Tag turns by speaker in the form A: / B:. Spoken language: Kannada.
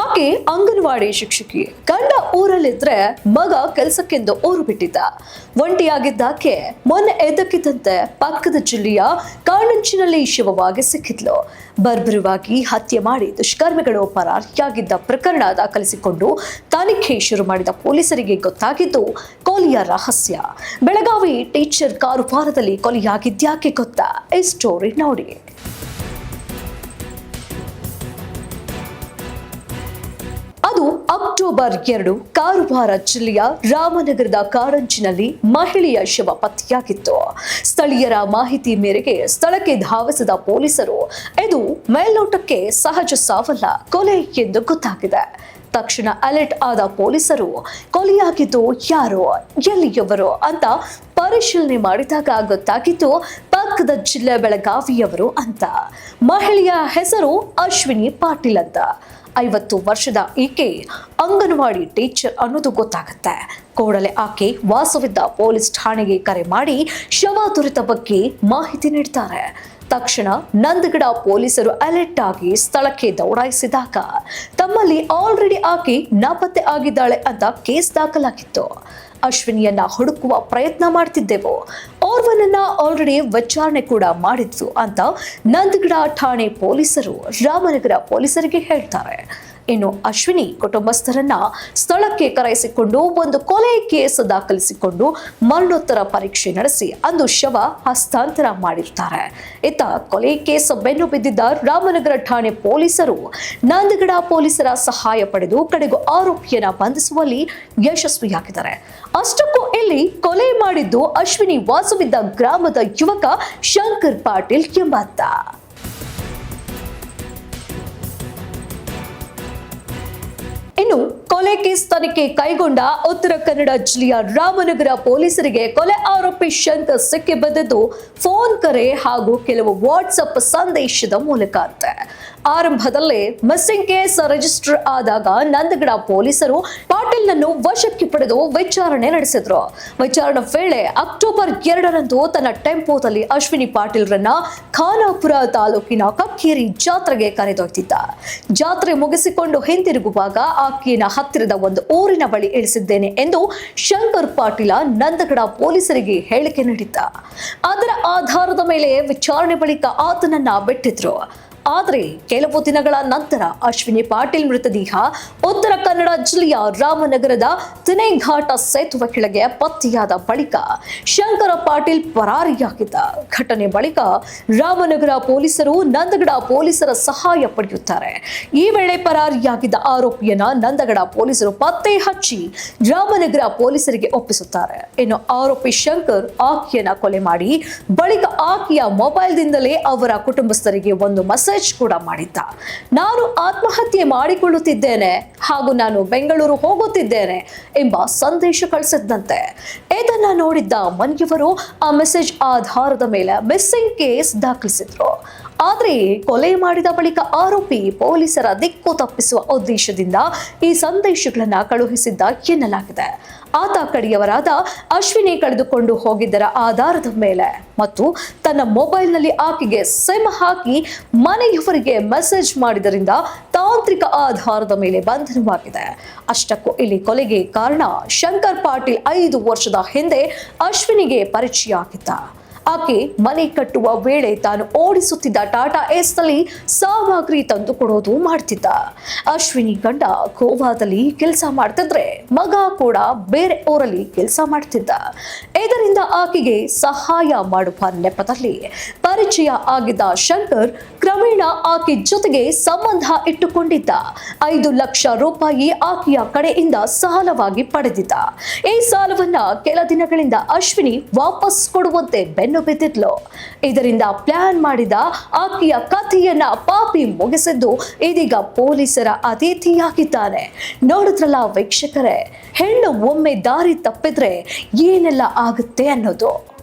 A: ಆಕೆ ಅಂಗನವಾಡಿ ಶಿಕ್ಷಕಿ. ಗಂಡ ಊರಲ್ಲಿದ್ರೆ ಮಗ ಕೆಲಸಕ್ಕೆಂದು ಊರು ಬಿಟ್ಟಿದ್ದ. ಒಂಟಿಯಾಗಿದ್ದಾಕೆ ಮೊನ್ನೆ ಎದ್ದಕ್ಕಿದ್ದಂತೆ ಪಕ್ಕದ ಜಿಲ್ಲೆಯ ಕಾಣಂಚಿನಲ್ಲಿ ಶಿವವಾಗಿ ಸಿಕ್ಕಿದ್ಲು. ಬರ್ಬರವಾಗಿ ಹತ್ಯೆ ಮಾಡಿ ದುಷ್ಕರ್ಮಿಗಳು ಪರಾರಿಯಾಗಿದ್ದ ಪ್ರಕರಣ ದಾಖಲಿಸಿಕೊಂಡು ತನಿಖೆ ಶುರು ಮಾಡಿದ ಪೊಲೀಸರಿಗೆ ಗೊತ್ತಾಗಿದ್ದು ಕೊಲೆಯ ರಹಸ್ಯ. ಬೆಳಗಾವಿ ಟೀಚರ್ ಕಾರುವಾರದಲ್ಲಿ ಕೊಲೆಯಾಗಿದ್ಯಾಕೆ ಗೊತ್ತಾ? ಈ ಸ್ಟೋರಿ ನೋಡಿ. ಅಕ್ಟೋಬರ್ ಎರಡು ಕಾರವಾರ ಜಿಲ್ಲೆಯ ರಾಮನಗರದ ಕಾರಂಜಿನಲ್ಲಿ ಮಹಿಳೆಯ ಶವ ಪತ್ತೆಯಾಗಿತ್ತು. ಸ್ಥಳೀಯರ ಮಾಹಿತಿ ಮೇರೆಗೆ ಸ್ಥಳಕ್ಕೆ ಧಾವಿಸಿದ ಪೊಲೀಸರು, ಇದು ಮೇಲ್ನೋಟಕ್ಕೆ ಸಹಜ ಸಾವಲ್ಲ, ಕೊಲೆ ಎಂದು ಗೊತ್ತಾಗಿದೆ. ತಕ್ಷಣ ಅಲರ್ಟ್ ಆದ ಪೊಲೀಸರು, ಕೊಲೆಯಾಗಿದ್ದು ಯಾರು, ಎಲ್ಲಿಯವರು ಅಂತ ಪರಿಶೀಲನೆ ಮಾಡಿದಾಗ ಗೊತ್ತಾಗಿದ್ದು ಪಕ್ಕದ ಜಿಲ್ಲೆ ಬೆಳಗಾವಿಯವರು ಅಂತ. ಮಹಿಳೆಯ ಹೆಸರು ಅಶ್ವಿನಿ ಪಾಟೀಲ್ ಅಂತ. ಐವತ್ತು ವರ್ಷದ ಈಕೆ ಅಂಗನವಾಡಿ ಟೀಚರ್ ಅನ್ನೋದು ಗೊತ್ತಾಗುತ್ತೆ. ಕೂಡಲೇ ಆಕೆ ವಾಸವಿದ್ದ ಪೊಲೀಸ್ ಠಾಣೆಗೆ ಕರೆ ಮಾಡಿ ಶವ ದೊರೆತ ಬಗ್ಗೆ ಮಾಹಿತಿ ನೀಡ್ತಾರೆ. ತಕ್ಷಣ ನಂದಗಡ ಪೊಲೀಸರು ಅಲರ್ಟ್ ಆಗಿ ಸ್ಥಳಕ್ಕೆ ದೌಡಾಯಿಸಿದಾಗ ತಮ್ಮಲ್ಲಿ ಆಲ್ರೆಡಿ ಆಕೆ ನಾಪತ್ತೆ ಆಗಿದ್ದಾಳೆ ಅಂತ ಕೇಸ್ ದಾಖಲಾಗಿತ್ತು. ಅಶ್ವಿನಿಯನ್ನ ಹುಡುಕುವ ಪ್ರಯತ್ನ ಮಾಡ್ತಿದ್ದೆವು. ಓರ್ವನನ್ನ ಆಲ್ರೆಡಿ ವಿಚಾರಣೆ ಕೂಡ ಮಾಡಿದ್ವು ಅಂತ ನಂದಗಡ ಠಾಣೆ ಪೊಲೀಸರು ರಾಮನಗರ ಪೊಲೀಸರಿಗೆ ಹೇಳ್ತಾರೆ. ಇನ್ನು ಅಶ್ವಿನಿ ಕುಟುಂಬಸ್ಥರನ್ನ ಸ್ಥಳಕ್ಕೆ ಕರೆಸಿಕೊಂಡು ಒಂದು ಕೊಲೆ ಕೇಸ್ ದಾಖಲಿಸಿಕೊಂಡು ಮರಣೋತ್ತರ ಪರೀಕ್ಷೆ ನಡೆಸಿ ಅಂದು ಶವ ಹಸ್ತಾಂತರ ಮಾಡಿರ್ತಾರೆ. ಇತ್ತ ಕೊಲೆ ಕೇಸ್ ಬೆನ್ನು ಬಿದ್ದಿದ್ದ ರಾಮನಗರ ಠಾಣೆ ಪೊಲೀಸರು ನಂದಗಡ ಪೊಲೀಸರ ಸಹಾಯ ಪಡೆದು ಕಡೆಗೂ ಆರೋಪಿಯನ್ನ ಬಂಧಿಸುವಲ್ಲಿ ಯಶಸ್ವಿಯಾಗಿದ್ದಾರೆ. ಅಷ್ಟಕ್ಕೂ ಇಲ್ಲಿ ಕೊಲೆ ಮಾಡಿದ್ದು ಅಶ್ವಿನಿ ವಾಸವಿದ್ದ ಗ್ರಾಮದ ಯುವಕ ಶಂಕರ್ ಪಾಟೀಲ್ ಎಂಬಾತ. ಇನ್ನು ಕೊಲೆ ಕೇಸ್ ತನಿಖೆ ಕೈಗೊಂಡ ಉತ್ತರ ಕನ್ನಡ ಜಿಲ್ಲೆಯ ರಾಮನಗರ ಪೊಲೀಸರಿಗೆ ಕೊಲೆ ಆರೋಪಿ ಶಂಕರ್ ಸಿಕ್ಕಿ ಬಂದಿದ್ದು ಫೋನ್ ಕರೆ ಹಾಗೂ ಕೆಲವು ವಾಟ್ಸಪ್ ಸಂದೇಶದ ಮೂಲಕ ಅಂತೆ. ಆರಂಭದಲ್ಲೇ ಮಿಸ್ಸಿಂಗ್ ಕೇಸ್ ರಿಜಿಸ್ಟರ್ ಆದಾಗ ನಂದಗಡ ಪೊಲೀಸರು ಪಾಟೀಲ್ನನ್ನು ವಶಕ್ಕೆ ಪಡೆದು ವಿಚಾರಣೆ ನಡೆಸಿದ್ರು. ವಿಚಾರಣೆ ವೇಳೆ ಅಕ್ಟೋಬರ್ ಎರಡರಂದು ತನ್ನ ಟೆಂಪೋದಲ್ಲಿ ಅಶ್ವಿನಿ ಪಾಟೀಲ್ರನ್ನ ಖಾನಾಪುರ ತಾಲೂಕಿನ ಕಕ್ಕೇರಿ ಜಾತ್ರೆಗೆ ಕರೆದೊಯ್ದಿದ್ದ. ಜಾತ್ರೆ ಮುಗಿಸಿಕೊಂಡು ಹಿಂದಿರುಗುವಾಗ ಆಕೆಯನ್ನ ಹತ್ತಿರದ ಒಂದು ಊರಿನ ಬಳಿ ಇಳಿಸಿದ್ದೇನೆ ಎಂದು ಶಂಕರ್ ಪಾಟೀಲ ನಂದಗಡ ಪೊಲೀಸರಿಗೆ ಹೇಳಿಕೆ ನೀಡಿದ್ದ. ಅದರ ಆಧಾರದ ಮೇಲೆ ವಿಚಾರಣೆ ಬಳಿಕ ಆತನನ್ನ ಬಿಟ್ಟಿದ್ರು. ಆದರೆ ಕೆಲವು ದಿನಗಳ ನಂತರ ಅಶ್ವಿನಿ ಪಾಟೀಲ್ ಮೃತದೇಹ ಉತ್ತರ ಕನ್ನಡ ಜಿಲ್ಲೆಯ ರಾಮನಗರದ ತಿನೇಘಾಟ ಸೇತುವೆ ಕೆಳಗೆ ಪತ್ತೆಯಾದ ಬಳಿಕ ಶಂಕರ ಪಾಟೀಲ್ ಪರಾರಿಯಾಗಿದ್ದ. ಘಟನೆ ಬಳಿಕ ರಾಮನಗರ ಪೊಲೀಸರು ನಂದಗಡ ಪೊಲೀಸರ ಸಹಾಯ ಪಡೆಯುತ್ತಾರೆ. ಈ ವೇಳೆ ಪರಾರಿಯಾಗಿದ್ದ ಆರೋಪಿಯನ್ನ ನಂದಗಡ ಪೊಲೀಸರು ಪತ್ತೆ ಹಚ್ಚಿ ರಾಮನಗರ ಪೊಲೀಸರಿಗೆ ಒಪ್ಪಿಸುತ್ತಾರೆ. ಇನ್ನು ಆರೋಪಿ ಶಂಕರ್ ಆಕೆಯನ್ನ ಕೊಲೆ ಮಾಡಿ, ಬಳಿಕ ಆಕೆಯ ಮೊಬೈಲ್ದಿಂದಲೇ ಅವರ ಕುಟುಂಬಸ್ಥರಿಗೆ ಒಂದು ಮೆಸೇಜ್ ಕೂಡ ಮಾಡಿದ್ದ. ನಾನು ಆತ್ಮಹತ್ಯೆ ಮಾಡಿಕೊಳ್ಳುತ್ತಿದ್ದೇನೆ ಹಾಗೂ ನಾನು ಬೆಂಗಳೂರು ಹೋಗುತ್ತಿದ್ದೇನೆ ಎಂಬ ಸಂದೇಶ ಕಳಿಸಿದ್ದಂತೆ. ಇದನ್ನ ನೋಡಿದ್ದ ಮನೆಯವರು ಆ ಮೆಸೇಜ್ ಆಧಾರದ ಮೇಲೆ ಮಿಸ್ಸಿಂಗ್ ಕೇಸ್ ದಾಖಲಿಸಿದ್ರು. ಆದ್ರೆ ಕೊಲೆ ಮಾಡಿದ ಬಳಿಕ ಆರೋಪಿ ಪೊಲೀಸರ ದಿಕ್ಕು ತಪ್ಪಿಸುವ ಉದ್ದೇಶದಿಂದ ಈ ಸಂದೇಶಗಳನ್ನು ಕಳುಹಿಸಿದ್ದ ಎನ್ನಲಾಗಿದೆ. ಆತ ಕಡೆಯವರಾದ ಅಶ್ವಿನಿ ಕಳೆದುಕೊಂಡು ಹೋಗಿದ್ದರ ಆಧಾರದ ಮೇಲೆ ಮತ್ತು ತನ್ನ ಮೊಬೈಲ್ನಲ್ಲಿ ಆಕೆಗೆ ಸಿಮ್ ಹಾಕಿ ಮನೆಯವರಿಗೆ ಮೆಸೇಜ್ ಮಾಡಿದರಿಂದ ತಾಂತ್ರಿಕ ಆಧಾರದ ಮೇಲೆ ಬಂಧನವಾಗಿದೆ. ಅಷ್ಟಕ್ಕೂ ಇಲ್ಲಿ ಕೊಲೆಗೆ ಕಾರಣ ಶಂಕರ್ ಪಾಟೀಲ್ ಐದು ವರ್ಷದ ಹಿಂದೆ ಅಶ್ವಿನಿಗೆ ಪರಿಚಯ ಆಗಿದ್ದ ಆಕೆ ಮನೆ ಕಟ್ಟುವ ವೇಳೆ ತಾನು ಓಡಿಸುತ್ತಿದ್ದ ಟಾಟಾ ಏಸ್ನಲ್ಲಿ ಸಾಮಗ್ರಿ ತಂದು ಕೊಡೋದು ಮಾಡ್ತಿದ್ದ. ಅಶ್ವಿನಿ ಗಂಡ ಗೋವಾದಲ್ಲಿ ಕೆಲಸ ಮಾಡ್ತಿದ್ರೆ ಮಗ ಕೂಡ ಬೇರೆ ಊರಲ್ಲಿ ಕೆಲಸ ಮಾಡ್ತಿದ್ದ. ಇದರಿಂದ ಆಕೆಗೆ ಸಹಾಯ ಮಾಡುವ ನೆಪದಲ್ಲಿ ಪರಿಚಯ ಆಗಿದ್ದ ಶಂಕರ್ ಕ್ರಮೇಣ ಆಕೆ ಜೊತೆಗೆ ಸಂಬಂಧ ಇಟ್ಟುಕೊಂಡಿದ್ದ. ಐದು ಲಕ್ಷ ರೂಪಾಯಿ ಆಕೆಯ ಕಡೆಯಿಂದ ಸಾಲವಾಗಿ ಪಡೆದಿದ್ದ. ಈ ಸಾಲವನ್ನ ಕೆಲ ದಿನಗಳಿಂದ ಅಶ್ವಿನಿ ವಾಪಸ್ ಕೊಡುವಂತೆ ಬೆನ್ನು ಬಿದ್ದಿದ್ಲು. ಇದರಿಂದ ಪ್ಲಾನ್ ಮಾಡಿದ ಆಕೆಯ ಕಥೆಯನ್ನ ಪಾಪಿ ಮುಗಿಸಿದ್ದು ಇದೀಗ ಪೊಲೀಸರ ಅತಿಥಿಯಾಗಿದ್ದಾನೆ. ನೋಡಿದ್ರಲ್ಲ ವೀಕ್ಷಕರೇ, ಹೆಣ್ಣು ಒಮ್ಮೆ ದಾರಿ ತಪ್ಪಿದ್ರೆ ಏನೆಲ್ಲ ಆಗುತ್ತೆ ಅನ್ನೋದು.